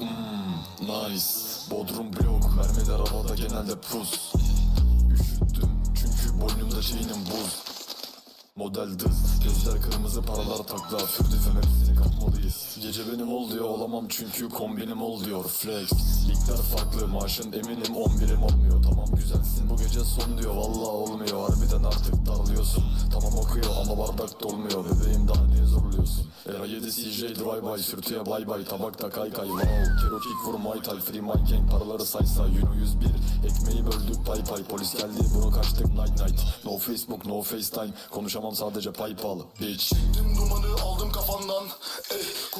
mm, nice. Bodrum blok, mermiler havada genelde pus. Üşüttüm çünkü boynumda çeynim buz. Model dız, gözler kırmızı paralar takla Fürdüfem hepsini kapmalıyız Gece benim ol diyor olamam çünkü kombinim ol diyor Flex, ligler farklı maaşın eminim 11'im olmuyor. Tamam güzelsin bu gece son diyor. Valla olmuyor Harbiden artık darlıyorsun. Tamam okuyor ama bardak dolmuyor. Bebeğim daha niye zorluyorsun? Era 7 CJ drive by sürtüye bay bay Tabakta kay kay. Wow Kero kick vur my tal free my gang Paraları saysa Euro 101 Ekmeği böldük pay pay Polis geldi bunu kaçtık night night. No Facebook no FaceTime Konuşamam sadece PayPal Bitch. Çektim dumanı aldım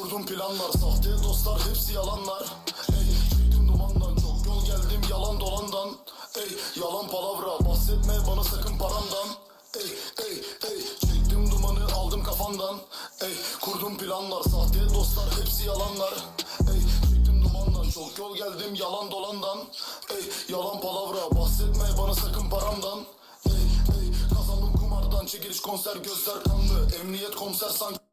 kurdum planlar Sahte dostlar hepsi yalanlar. Ey çektim dumandan Çok yol geldim yalan dolandan. Ey yalan palavra Bahsetme bana sakın paramdan. Ey ey ey Çektim dumanı aldım kafandan. Ey kurdum planlar Sahte dostlar hepsi yalanlar. Ey çektim dumandan Çok yol geldim yalan dolandan. Ey yalan palavra Bahsetme bana sakın paramdan. Ey ey Kazandım kumardan Çekiliş konser gözler kanlı. Emniyet komiser sanki